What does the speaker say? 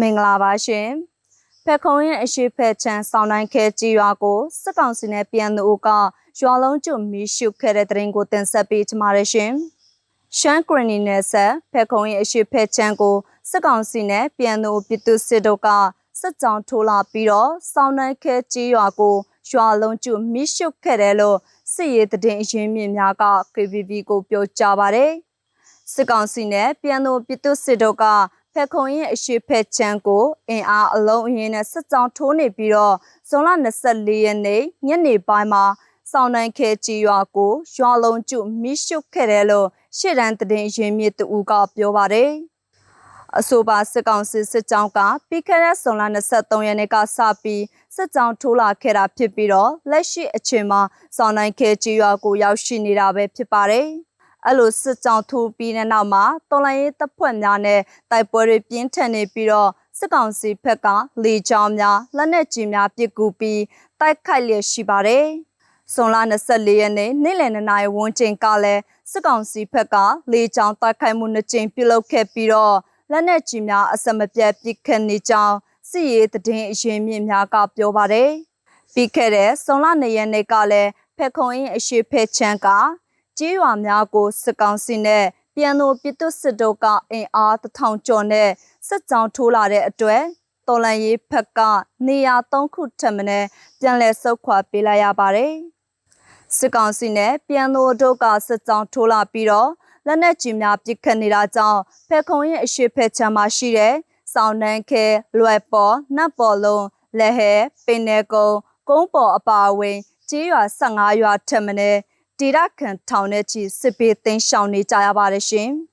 မင်္ဂလာပါရှင်ဖက်ခုံရဲ့အရှိဖက်ချန်ဆောင်းတိုင်းခဲကြီးရွာကိုစစ်ကောင်စီနဲ့ပြန်သူကရွာလုံးကျွမီရှုခဲ့တဲ့တရင်ကိုတင်ဆက်ပေးကြပါရရှင်ရှမ်းဂရနီနယ်ဆက်ဖက်ခုံရဲ့အရှိဖက်ချန်ကိုစစ်ကောင်စီနဲ့ပြန်သူပြည်သူစစ်တို့ကစစ်ကြောင်းထိုးလာပြီးတော့ဆောင်းတိုင်းခဲကြီးရွာကိုရွာလုံးကျွမီရှုခဲ့တယ်လို့စစ်ရေးတည်င်းအရင်းမြစ်များက KVB ကိုပြောကြားပါတယ်စစ်ကောင်စီနဲ့ပြန်သူပြည်သူစစ်တို့က ဖက်ခုံရဲ့အရှိဖက်ချမ်းကိုအင်အားအလုံးအင်းနဲ့စစ်ကြောင်းထိုးနေပြီးတော့ဇွန်လ24ရက်နေ့ညနေပိုင်းမှာစောင်းနိုင်ခဲကြီးရွာကိုရွာလုံးကျမိရှုခဲ့တယ်လို့ရှေ့တန်းတည်င်းရင်မြစ်တူကပြောပါတယ်အဆိုပါစစ်ကောင်စီစစ်ကြောင်းကပြီးခဲ့တဲ့ဇွန်လ23ရက်နေ့ကစပြီးစစ်ကြောင်းထိုးလာခဲ့တာဖြစ်ပြီးတော့လက်ရှိအချိန်မှာစောင်းနိုင်ခဲကြီးရွာကိုရောက်ရှိနေတာပဲဖြစ်ပါတယ် အဲ့လိုစစ်ကြောင်းထိုးပြီးတဲ့နောက်မှာတော်လိုင်းရေးတပ်ဖွဲ့များနဲ့တိုက်ပွဲတွေပြင်းထန်နေပြီးတော့စစ်ကောင်စီဘက်ကလေကြောင်းများလက်နက်ကြီးများပစ်ကူပြီးတိုက်ခိုက်လျက်ရှိပါတယ်။ဇွန်လ24ရက်နေ့နေ့လယ်2နာရီဝန်းကျင်ကလည်းစစ်ကောင်စီဘက်ကလေကြောင်းတိုက်ခိုက်မှုနှစ်ကြိမ်ပြုလုပ်ခဲ့ပြီးတော့လက်နက်ကြီးများအစမပြတ်ပစ်ခတ်နေကြောင်းစစ်ရေးတည်င်းအရင်မြင့်များကပြောပါတယ်။ပြီးခဲ့တဲ့ဇွန်လ2ရက်နေ့ကလည်းဖက်ခုံရင်အရှိဖက်ချမ်းက ကြေးရွာများကိုစစ်ကောင်စီနဲ့ပြန်သူပြည်သူစစ်တို့ကအင်အားတထောင်ကျော်နဲ့စစ်ကြောင်းထိုးလာတဲ့အတွက်တော်လန်ရေးဖက်ကနေရာ၃ခုထပ်မံပြန်လည်ဆုတ်ခွာပေးလိုက်ရပါတယ်။စစ်ကောင်စီနဲ့ပြန်သူတို့ကစစ်ကြောင်းထိုးလာပြီးတော့လက်နက်ကြီးများပစ်ခတ်နေတာကြောင့်ဖက်ခုံရဲ့အရှိဖက်ချမ်းမှာရှိတဲ့စောင်းနှန်းခဲလွယ်ပေါ်နတ်ပေါ်လုံးလက်ဟဲပင်နယ်ကုန်းကုန်းပေါ်အပါအဝင်ကြေးရွာ15ရွာထက်မံ ဒေတာခံထောင်တဲ့ချီစစ်ပေးသိမ်းရှောင်နေကြရပါတယ်ရှင်။